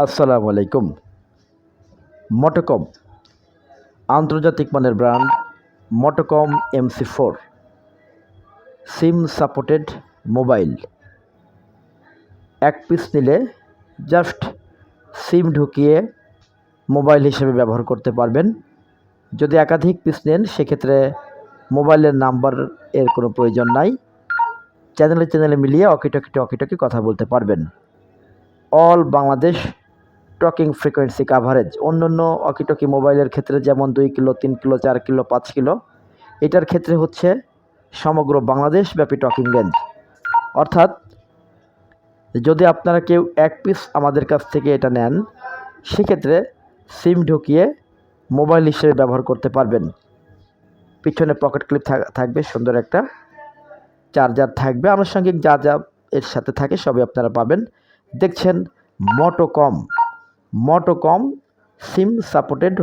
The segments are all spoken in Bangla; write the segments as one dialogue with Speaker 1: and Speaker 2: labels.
Speaker 1: আসসালামু আলাইকুম। মোটোকম, আন্তর্জাতিক মানের brand Motocom MC four, SIM supported mobile. এক পিস নিলে জাস্ট সিম ঢুকিয়ে মোবাইল হিসেবে ব্যবহার করতে পারবেন। যদি একাধিক পিস নেন, সেক্ষেত্রে মোবাইলের নাম্বার এর কোনো প্রয়োজন নাই। চ্যানেলে চ্যানেলে মিলিয়ে অকিটকি টকিটকি কথা বলতে পারবেন। All Bangladesh talking frequency coverage অন্য অন্য অকিটকি মোবাইলের ক্ষেত্রে যেমন দুই কিলো, তিন কিলো, চার কিলো, পাঁচ কিলো, এটার ক্ষেত্রে হচ্ছে সমগ্র বাংলাদেশ ব্যাপী টকিং রেঞ্জ অর্থাৎ যদি আপনারা কেউ এক পিস আমাদের কাছ থেকে এটা নেন, সেক্ষেত্রে সিম ঢুকিয়ে মোবাইল হিসেবে ব্যবহার করতে পারবেন। পিছনে পকেট ক্লিপ থাকবে, সুন্দর একটা চার্জার থাকবে। আনুষঙ্গিক যা যা এর সাথে থাকে সবই আপনারা পাবেন। দেখছেন Motocom Motocom SIM supported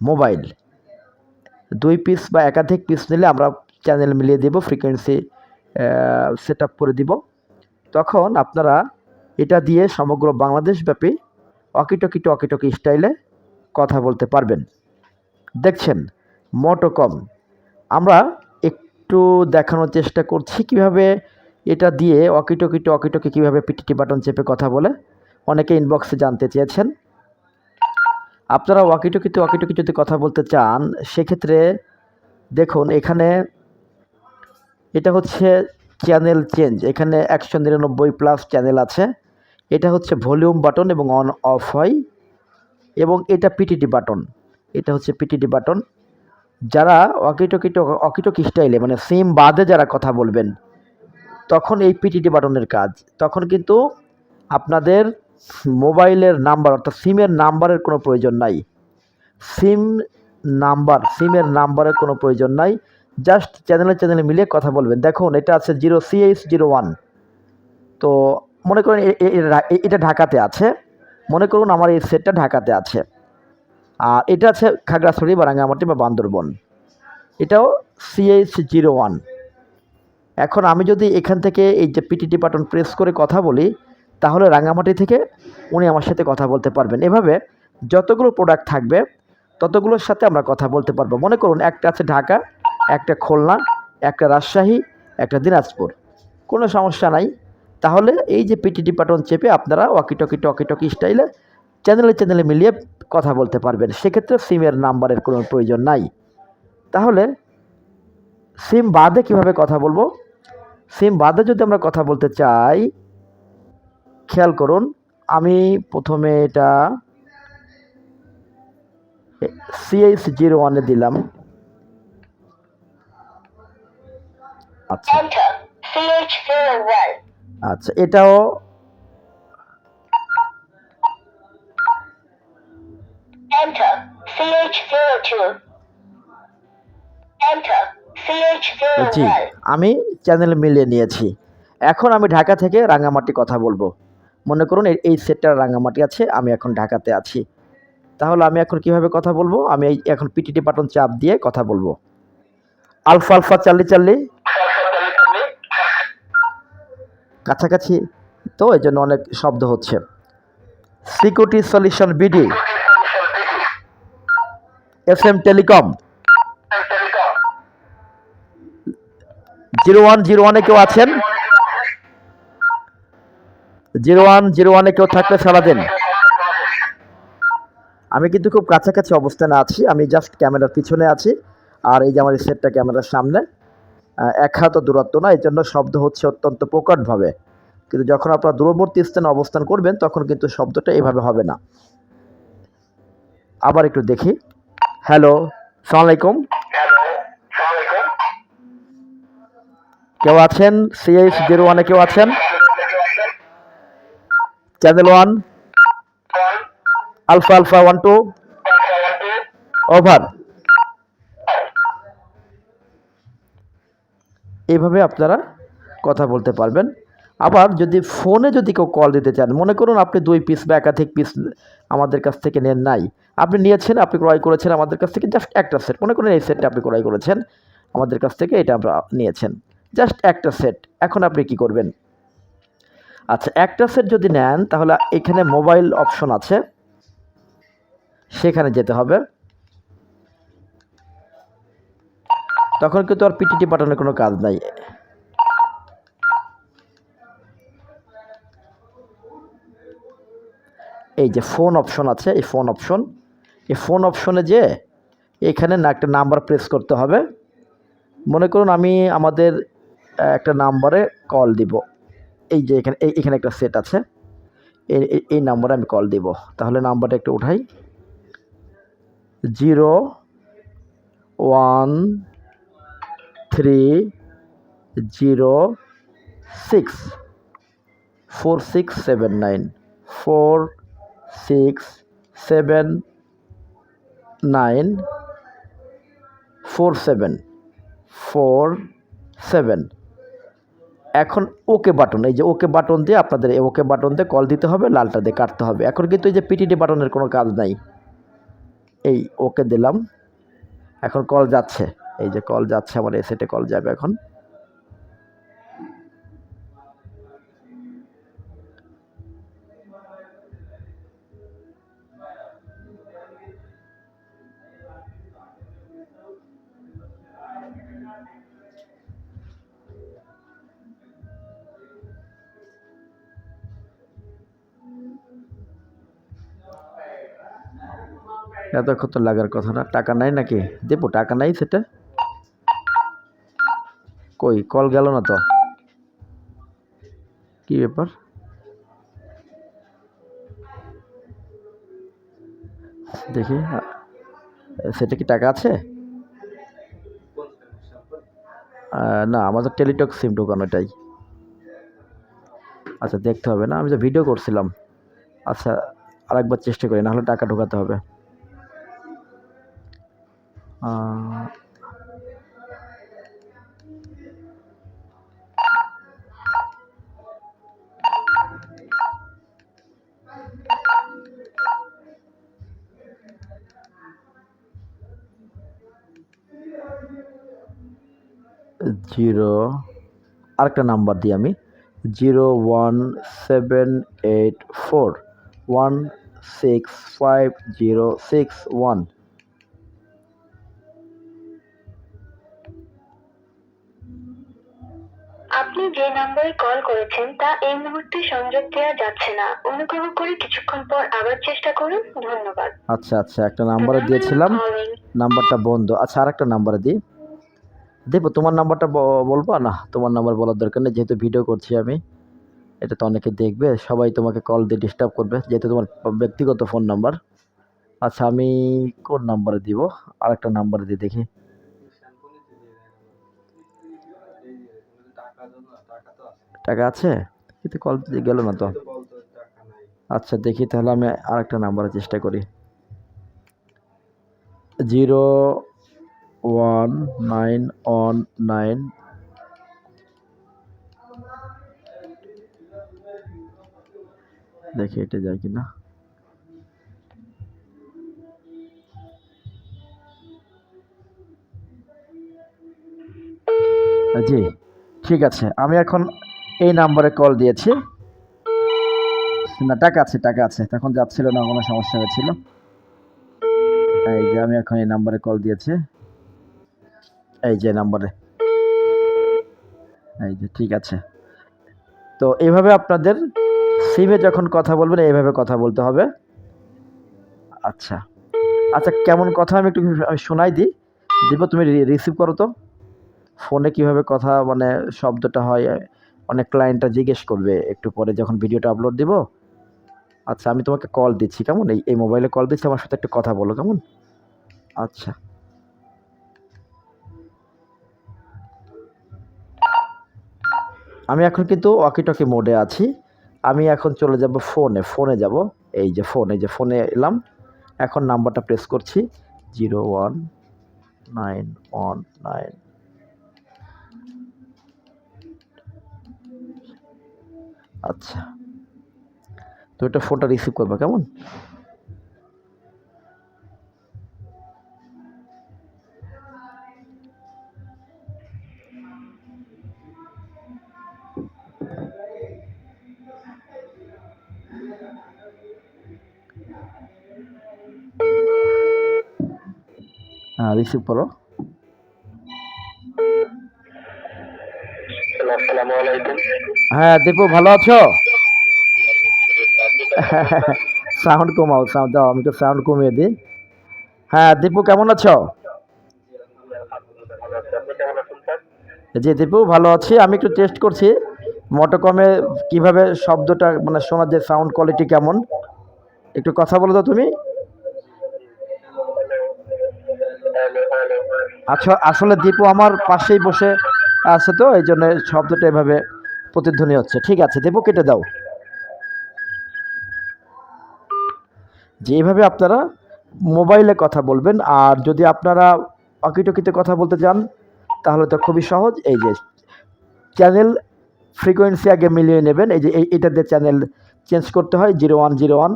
Speaker 1: mobile. দুই পিস বা একাধিক পিস নিলে আমরা চ্যানেল মিলিয়ে দেব ফ্রিকোয়েন্সি সেট করে দিব। তখন আপনারা এটা দিয়ে সমগ্র বাংলাদেশব্যাপী অকিটকি টকিটকি স্টাইলে কথা বলতে পারবেন। দেখছেন, মোটোকম। আমরা একটু দেখানোর চেষ্টা করছি কীভাবে এটা দিয়ে অকিটকি টকিটকি কীভাবে পিটিটি বাটন চেপে কথা বলে। অনেকে ইনবক্সে জানতে চেয়েছেন। আপনারা ওয়াকিটকিতে ওয়াকিটকি যদি কথা বলতে চান, সেক্ষেত্রে দেখুন, এখানে এটা হচ্ছে চ্যানেল চেঞ্জ এখানে একশো নিরানব্বই প্লাস চ্যানেল আছে। এটা হচ্ছে ভলিউম বাটন এবং অন অফ হয়। এবং এটা পিটিটি বাটন এটা হচ্ছে পিটিটি বাটন যারা অকিটকি অকিটকি স্টাইলে মানে সিম বাদে যারা কথা বলবেন, তখন এই পিটিটি বাটনের কাজ। তখন কিন্তু আপনাদের মোবাইলের নাম্বার, অর্থাৎ সিমের নাম্বারের কোনো প্রয়োজন নাই। সিম নাম্বার, সিমের নাম্বারের কোনো প্রয়োজন নাই। জাস্ট চ্যানেলে চ্যানেলে মিলিয়ে কথা বলবেন। দেখুন, এটা আছে জিরো সিএইচ জিরো ওয়ান তো মনে করুন এটা ঢাকাতে আছে। মনে করুন আমার এই সেটটা ঢাকাতে আছে। আর এটা আছে খাগড়াছড়ি বা রাঙ্গামাটি বা বান্দরবন। এটাও সিএইচ জিরো ওয়ান এখন আমি যদি এখান থেকে এই যে পিটিটি বাটন প্রেস করে কথা বলি তাহলে রাঙামাটি থেকে উনি আমার সাথে কথা বলতে পারবেন। এভাবে যতগুলো প্রোডাক্ট থাকবে, ততগুলোর সাথে আমরা কথা বলতে পারব। মনে করুন, একটা আছে ঢাকা, একটা খুলনা, একটা রাজশাহী, একটা দিনাজপুর। কোনো সমস্যা নাই। তাহলে এই যে পিটিটি বাটন চেপে আপনারা ওয়াকিটকি টকিটকি স্টাইলে চ্যানেলে চ্যানেলে মিলিয়ে কথা বলতে পারবেন। সেক্ষেত্রে সিমের নাম্বারের কোনো প্রয়োজন নাই। তাহলে সিম বাদে কীভাবে কথা বলব? সিম বাদে যদি আমরা কথা বলতে চাই খেয়াল করুন আমি প্রথমে এটা সিএইচ জিরো ওয়ানে দিলাম। আচ্ছা। আচ্ছা এটাও
Speaker 2: Enter CH02. Enter
Speaker 1: জি আমি চ্যানেল মিলিয়ে নিয়েছি। এখন আমি ঢাকা থেকে রাঙামাটি কথা বলব। মনে করুন এই- সেটটার রাঙামাটি আছে আমি এখন ঢাকাতে আছি। তাহলে আমি এখন কীভাবে কথা বলব? আমি এখন পিটিটি বাটন চাপ দিয়ে কথা বলব। Alpha alpha charlie charlie. কাছাকাছি তো এই জন্য অনেক শব্দ হচ্ছে। Security solution BD S M telecom zero one zero ওয়ানে কেউ আছেন? জিরো ওয়ান জিরো ওয়ানে কেউ থাকলে সারা দিন আমি কিন্তু খুব কাছাকাছি অবস্থানে আছি আমি জাস্ট ক্যামেরার পিছনে আছি আর এই যে আমার সেটটা ক্যামেরার সামনে এক হাত দূরত্ব না এই জন্য শব্দ হচ্ছে অত্যন্ত প্রকটভাবে। কিন্তু যখন আপনারা দূরবর্তী স্থানে অবস্থান করবেন তখন কিন্তু শব্দটা এভাবে হবে না। আবার একটু দেখি। হ্যালো সালাম আলাইকুম। কেউ আছেন? সিএইচ জিরো ওয়ানে কেউ আছেন? Channel one alpha alpha one two over এইভাবে আপনারা কথা বলতে পারবেন। আবার যদি ফোনে যদি কেউ কল দিতে চান, মনে করুন আপনি দুই পিস বা একাধিক পিস আমাদের কাছ থেকে নেন নাই। আপনি নিয়েছেন, আপনি ক্রয় করেছেন আমাদের কাছ থেকে জাস্ট একটা সেট মনে করুন এই সেটটা আপনি ক্রয় করেছেন, আমাদের কাছ থেকে এটা আমরা নিয়েছেন। জাস্ট একটা সেট এখন আপনি কি করবেন? আচ্ছা একটা সেট যদি নেন, তাহলে এখানে মোবাইল অপশন আছে। সেখানে যেতে হবে। তখন কিন্তু আর পিটিটি বাটনের কোনো কাজ নাই। এই যে ফোন অপশন আছে, এই ফোন অপশন এই ফোন অপশনে যে এখানে না একটা নাম্বার প্রেস করতে হবে। মনে করুন আমি আমাদের একটা নাম্বারে কল দিব। এই যে এখানে এখানে একটা সেট আছে। এই নাম্বারে আমি কল দিব। তাহলে নাম্বারটা একটু উঠাই। Zero one three zero six four six seven nine four six seven nine four seven four seven এখন ওকে বাটন এই যে ওকে বাটন দিয়ে আপনাদের এই ওকে বাটন দিয়ে কল দিতে হবে, লালটা দিয়ে কাটতে হবে। এখন কিন্তু এই যে পিটিডি বাটনের কোনো কাজ নাই। এই ওকে দিলাম। এখন কল যাচ্ছে। এই যে কল যাচ্ছে, আমার এসেটে কল যাবে এখন। এতক্ষণ লাগার কথা না। টাকা নাই নাকি? দেবো, টাকা নাই সেটা? কই, কল গেল না তো? কি ব্যাপার? দেখি সেটা কি টাকা আছে? না আমাদের টেলিটক সিম ঢোকানো এটাই। আচ্ছা দেখতে হবে না, আমি তো ভিডিও করছিলাম। আচ্ছা আরেকবার চেষ্টা করি নাহলে টাকা ঢোকাতে হবে। জিরো, আরেকটা নাম্বার দিই আমি। Zero one seven eight four, one six five zero six one.
Speaker 2: আপনি যে নম্বরে কল করেছেন তা এই মুহূর্তে সংযোগ দেওয়া যাচ্ছে না। অনুগ্রহ করে কিছুক্ষণ পর আবার চেষ্টা করুন। ধন্যবাদ।
Speaker 1: আচ্ছা আচ্ছা একটা নাম্বারে দিয়েছিলাম। নাম্বারটা বন্ধ। আচ্ছা আরেকটা নাম্বারে দিই। দেবো তোমার নাম্বারটা বলব? না তোমার নাম্বার বলার দরকার নেই। যেহেতু ভিডিও করছি আমি এটা তো অনেকে দেখবে। সবাই তোমাকে কল দিয়ে ডিস্টার্ব করবে যেহেতু তোমার ব্যক্তিগত ফোন নাম্বার আচ্ছা আমি কোন নাম্বারে দিব? আরেকটা নাম্বারে দিয়ে দেখি। টাকা আছে? কিন্তু কল গেল না তো। আচ্ছা দেখি তাহলে আমি আরেকটা নাম্বারে চেষ্টা করি। Zero one nine one nine দেখি এটা যায় কিনা। জি, ঠিক আছে। আমি এখন এই নাম্বারে কল দিয়েছি। না, টাকা আছে টাকা আছে। তখন যাচ্ছিল না, কোনো সমস্যা হয়েছিল। এই যে, আমি এখন এই নাম্বারে কল দিয়েছি। এই যে, নাম্বারে। এই যে, ঠিক আছে। তো এইভাবে আপনাদের সিমে যখন কথা বলবেন, এইভাবে কথা বলতে হবে। আচ্ছা। আচ্ছা কেমন কথা আমি একটু আমি শোনাই দিই। দিব তুমি রিসিভ করো তো। ফোনে কীভাবে কথা মানে শব্দটা হয় অনেক ক্লায়েন্টরা জিজ্ঞেস করবে, একটু পরে যখন ভিডিওটা আপলোড দিব। আচ্ছা আমি তোমাকে কল দিচ্ছি, কেমন? এই এই মোবাইলে কল দিচ্ছি, আমার সাথে একটু কথা বলো, কেমন? আচ্ছা। আমি এখন কিন্তু ওয়াকিটকি মোডে আছি। আমি এখন চলে যাব ফোনে ফোনে যাব। এই যে ফোন যে ফোনে এলাম। এখন নাম্বারটা প্রেস করছি। Zero one nine one nine আচ্ছা। তো এটা ফোনটা রিসিভ করবে কেমন? হ্যাঁ, রিসিভ করো। হ্যাঁ দীপু ভালো আছো? সাউন্ড কমাও সাউন্ড দাও আমি তো সাউন্ড কমিয়ে দিই। হ্যাঁ দীপু কেমন আছো? জি দীপু ভালো আছি। আমি একটু টেস্ট করছি। মোটোকমে কীভাবে শব্দটা মানে শোনার যে সাউন্ড কোয়ালিটি কেমন? একটু কথা বলো তো তুমি। আচ্ছা আসলে দীপু আমার পাশেই বসে আছে তো, এই জন্য শব্দটা এভাবে প্রতিধ্বনি হচ্ছে। ঠিক আছে, দেবো, কেটে দাও। যে এইভাবে আপনারা মোবাইলে কথা বলবেন, আর যদি আপনারা অকিটকিতে কথা বলতে চান তাহলে তো খুবই সহজ। এই যে চ্যানেল ফ্রিকোয়েন্সি আগে মিলিয়ে নেবেন। এই যে এটা দিয়ে চ্যানেল চেঞ্জ করতে হয়, জিরো ওয়ান জিরো ওয়ান।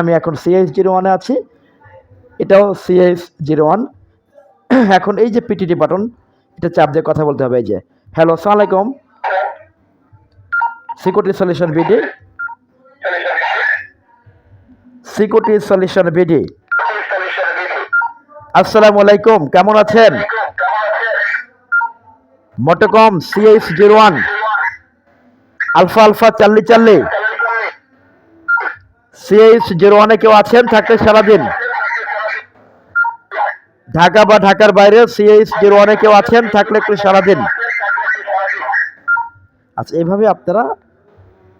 Speaker 1: আমি এখন সিএস জিরো ওয়ানে আছি। এটাও সিএস জিরো ওয়ান। এখন এই যে পিটিটি বাটন এটা চাপ দিয়ে কথা বলতে হবে, এই যে। হ্যালো আসসালামু আলাইকুম। Security solution BD security solution BD আসসালামু আলাইকুম কেমন আছেন? Motocom CS zero one alpha alpha charlie charlie. CS zero ওয়ানে কেউ আছেন? থাকতে সারাদিন। ঢাকা বা ঢাকার বাইরে সিএইচ জিরো ওয়ানে কেউ আছেন? থাকলে একটু সারা দিন আচ্ছা এভাবে আপনারা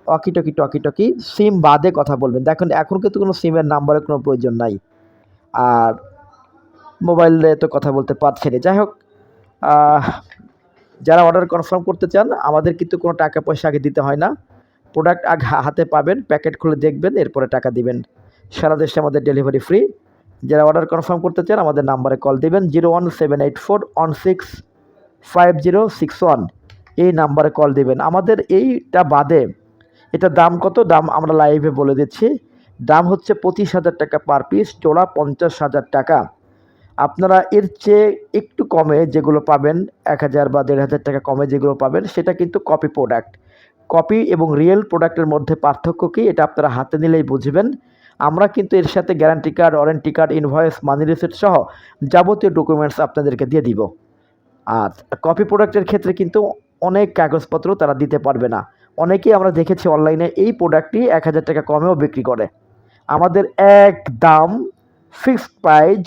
Speaker 1: talkie talkie talkie talkie SIM বাদে কথা বলবেন। দেখুন, এখন কিন্তু কোনো সিমের নাম্বারের কোনো প্রয়োজন নাই। আর মোবাইলে তো কথা বলতে পারছেন যাই হোক যারা অর্ডার কনফার্ম করতে চান, আমাদের কিন্তু কোনো টাকা পয়সা আগে দিতে হয় না। প্রোডাক্ট আগে হাতে পাবেন প্যাকেট খুলে দেখবেন, এরপরে টাকা দিবেন। সারা দেশে আমাদের ডেলিভারি ফ্রি যারা অর্ডার কনফার্ম করতে চান, আমাদের নাম্বারে কল দেবেন zero one seven eight four one six five zero six one এই নাম্বারে কল দেবেন। আমাদের এইটা বাদে এটা দাম কত? দাম আমরা লাইভে বলে দিচ্ছি। দাম হচ্ছে পঁচিশ হাজার টাকা পার পিস জোড়া পঞ্চাশ হাজার টাকা। আপনারা এর চেয়ে একটু কমে যেগুলো পাবেন, এক হাজার বা দেড় হাজার টাকা কমে যেগুলো পাবেন, সেটা কিন্তু কপি প্রোডাক্ট কপি এবং রিয়েল প্রোডাক্টের মধ্যে পার্থক্য কী? এটা আপনারা হাতে নিলেই বুঝবেন। আমরা কিন্তু এর সাথে guarantee card warranty card invoice money receipt সহ যাবতীয় ডকুমেন্টস আপনাদেরকে দিয়ে দিব। আর কপি প্রোডাক্টের ক্ষেত্রে কিন্তু অনেক কাগজপত্র তারা দিতে পারবে না। অনেকেই আমরা দেখেছি অনলাইনে এই প্রোডাক্টটি এক হাজার টাকা কমেও বিক্রি করে। আমাদের এক দাম ফিক্সড প্রাইজ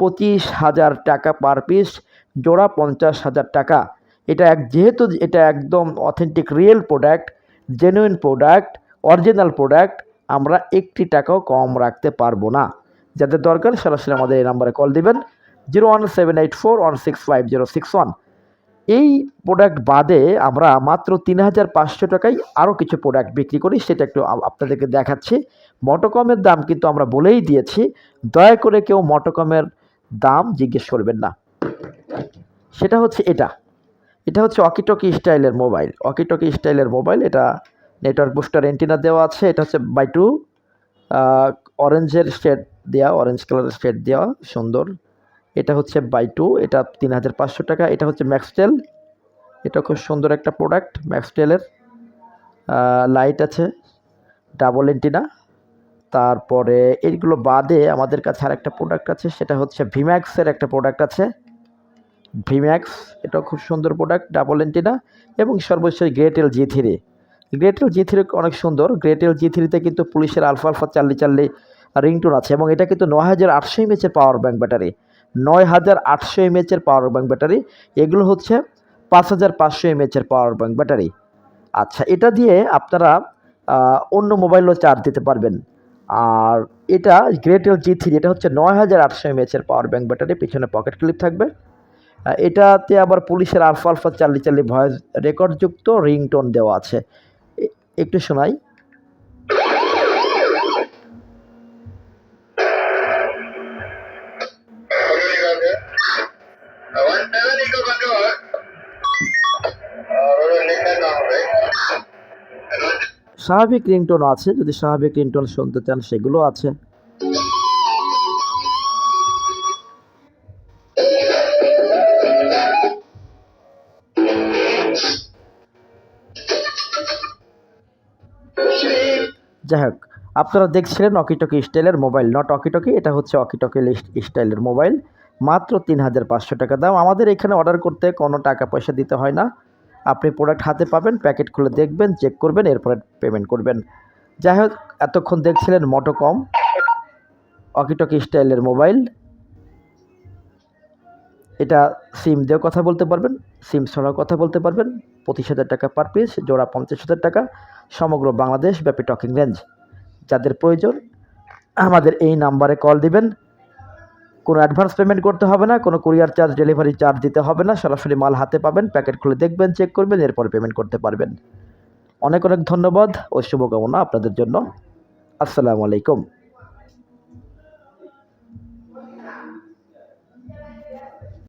Speaker 1: পঁচিশ হাজার টাকা পার পিস জোড়া পঞ্চাশ হাজার টাকা। এটা এক, যেহেতু এটা একদম authentic real product genuine product original product আমরা একটি টাকাও কম রাখতে পারব না। যাদের দরকার সরাসরি আমাদের এই নাম্বারে কল দিবেন। Zero one seven eight four one six five zero six one এই প্রোডাক্ট বাদে আমরা মাত্র তিন হাজার পাঁচশো টাকায় আরও কিছু প্রোডাক্ট বিক্রি করি, সেটা একটু আপনাদেরকে দেখাচ্ছি। মটোকমের দাম কিন্তু আমরা বলেই দিয়েছি। দয়া করে কেউ মটোকমের দাম জিজ্ঞেস করবেন না। সেটা হচ্ছে এটা। এটা হচ্ছে অকিটকি স্টাইলের মোবাইল অকিটকি স্টাইলের মোবাইল এটা নেটওয়ার্ক বুস্টার এন্টিনা দেওয়া আছে, এটা হচ্ছে বাই টু অরেঞ্জের শেড দেওয়া অরেঞ্জ কালারের শেড দেওয়া সুন্দর। এটা হচ্ছে বাই টু এটা তিন হাজার পাঁচশো টাকা, এটা হচ্ছে ম্যাক্সটেল এটা খুব সুন্দর একটা প্রোডাক্ট ম্যাক্সটেলের লাইট আছে ডাবল এন্টিনা তারপরে এইগুলো বাদে আমাদের কাছে আর একটা প্রোডাক্ট আছে, সেটা হচ্ছে ভিম্যাক্সের একটা প্রোডাক্ট আছে। ভিম্যাক্স এটা খুব সুন্দর প্রোডাক্ট ডাবল এন্টিনা এবং সর্বশেষ Gretel G three Gretel G three অনেক সুন্দর। গ্রেটেল জি থ্রিতে কিন্তু পুলিশের alpha alpha charlie charlie ringtone আছে এবং এটা কিন্তু নয় হাজার আটশো এমএচের পাওয়ার ব্যাংক ব্যাটারি নয় হাজার আটশো এমএচের পাওয়ার ব্যাংক ব্যাটারি এগুলো হচ্ছে পাঁচ হাজার পাঁচশো এমএচের পাওয়ার ব্যাংক ব্যাটারি আচ্ছা এটা দিয়ে আপনারা অন্য মোবাইলও চার্জ দিতে পারবেন। আর এটা গ্রেটেল জি থ্রি এটা হচ্ছে নয় হাজার আটশো এমএচের পাওয়ার ব্যাংক ব্যাটারি পিছনে পকেট ক্লিপ থাকবে। এটাতে আবার পুলিশের alpha alpha charlie charlie voice রেকর্ডযুক্ত ringtone দেওয়া আছে। একটু শোনাই। স্বাভাবিক রিংটোন আছে যদি স্বাভাবিক রিংটোন শুনতে চান সেগুলো আছে। যাই হোক আপনারা দেখছিলেন অকিটকি স্টাইলের মোবাইল নট অকিটকি এটা হচ্ছে অকিটকি স্টাইলের মোবাইল, মাত্র তিন হাজার পাঁচশো টাকা দাম। আমাদের এখানে অর্ডার করতে কোনো টাকা পয়সা দিতে হয় না। আপনি প্রোডাক্ট হাতে পাবেন প্যাকেট খুলে দেখবেন চেক করবেন, এরপরে পেমেন্ট করবেন। যাই হোক এতক্ষণ দেখছিলেন মোটোকম অকিটকি স্টাইলের মোবাইল। এটা সিম দিয়েও কথা বলতে পারবেন সিম ছাড়াও কথা বলতে পারবেন। পঁচিশ হাজার টাকা পার পিস জোড়া পঞ্চাশ হাজার টাকা, সমগ্র বাংলাদেশ ব্যাপী টকিং রেঞ্জ যাদের প্রয়োজন, আমাদের এই নাম্বারে কল দিবেন। কোনো অ্যাডভান্স পেমেন্ট করতে হবে না, কোনো কুরিয়ার চার্জ ডেলিভারি চার্জ দিতে হবে না, সরাসরি মাল হাতে পাবেন প্যাকেট খুলে দেখবেন চেক করবেন, এরপর পেমেন্ট করতে পারবেন। অনেক অনেক ধন্যবাদ ও শুভকামনা আপনাদের জন্য। আসসালামু আলাইকুম।